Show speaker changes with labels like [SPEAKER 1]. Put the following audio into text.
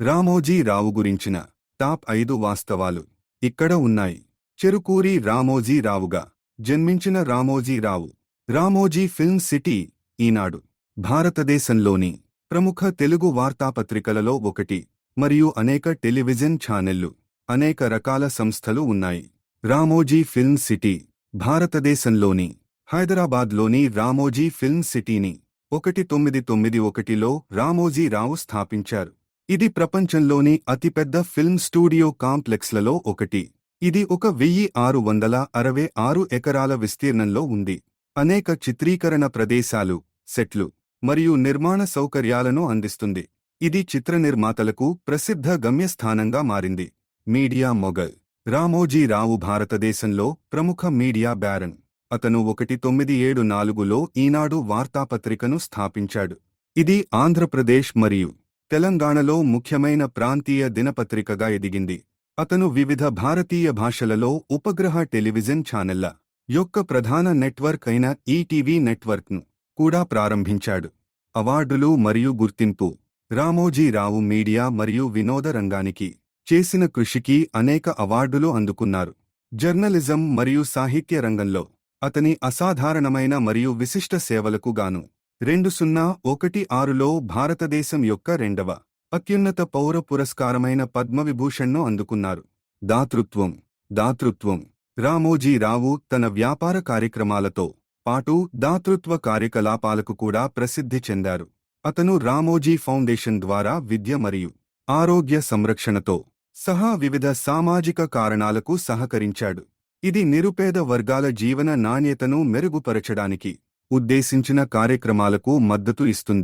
[SPEAKER 1] రామోజీ రావు గురించిన టాప్ ఐదు వాస్తవాలు ఇక్కడ ఉన్నాయి. చెరుకూరి రామోజీ రావుగా జన్మించిన రామోజీ రావు. రామోజీ ఫిల్మ్ సిటీ ఈనాడు భారతదేశంలోని ప్రముఖ తెలుగు వార్తాపత్రికలలో ఒకటి మరియు అనేక టెలివిజన్ ఛానెళ్ళు అనేక రకాల సంస్థలు ఉన్నాయి. రామోజీ ఫిల్మ్ సిటీ భారతదేశంలోని హైదరాబాద్లోని రామోజీ ఫిల్మ్ సిటీని ఒకటి తొమ్మిది తొమ్మిది ఒకటిలో రామోజీ రావు స్థాపించారు. ఇది ప్రపంచంలోని అతిపెద్ద ఫిల్మ్ స్టూడియో కాంప్లెక్స్లలో ఒకటి. ఇది ఒక వెయ్యి ఆరు వందల అరవై ఆరు ఎకరాల విస్తీర్ణంలో ఉంది. అనేక చిత్రీకరణ ప్రదేశాలు సెట్లు మరియు నిర్మాణ సౌకర్యాలను అందిస్తుంది. ఇది చిత్ర నిర్మాతలకు ప్రసిద్ధ గమ్యస్థానంగా మారింది. మీడియా మొఘల్ రామోజీ రావు భారతదేశంలో ప్రముఖ మీడియా బ్యారన్. అతను ఒకటి తొమ్మిది ఏడు నాలుగులో ఈనాడు వార్తాపత్రికను స్థాపించాడు. ఇది ఆంధ్రప్రదేశ్ మరియు తెలంగాణలో ముఖ్యమైన ప్రాంతీయ దినపత్రికగా ఎదిగింది. అతను వివిధ భారతీయ భాషలలో ఉపగ్రహ టెలివిజన్ ఛానెళ్ళ యొక్క ప్రధాన నెట్వర్క్ అయిన ఈటీవీ నెట్వర్క్ను కూడా ప్రారంభించాడు. అవార్డులు మరియు గుర్తింపు రామోజీ రావు మీడియా మరియు వినోద రంగానికి చేసిన కృషికి అనేక అవార్డులు అందుకున్నారు. జర్నలిజం మరియు సాహిత్య రంగంలో అతని అసాధారణమైన మరియు విశిష్ట సేవలకు గాను రెండు సున్నా ఒకటి ఆరులో భారతదేశం యొక్క రెండవ అత్యున్నత పౌర పురస్కారమైన పద్మవిభూషణ్ను అందుకున్నారు. దాతృత్వం దాతృత్వం. రామోజీ రావు తన వ్యాపార కార్యక్రమాలతో పాటు దాతృత్వ కార్యకలాపాలకు కూడా ప్రసిద్ధి చెందారు. అతను రామోజీ ఫౌండేషన్ ద్వారా విద్య మరియు ఆరోగ్య సంరక్షణతో సహా వివిధ సామాజిక కారణాలకు సహకరించాడు. ఇది నిరుపేద వర్గాల జీవన నాణ్యతను మెరుగుపరచడానికి ఉద్దేశించిన కార్యక్రమాలకు మద్దతు ఇస్తుంది.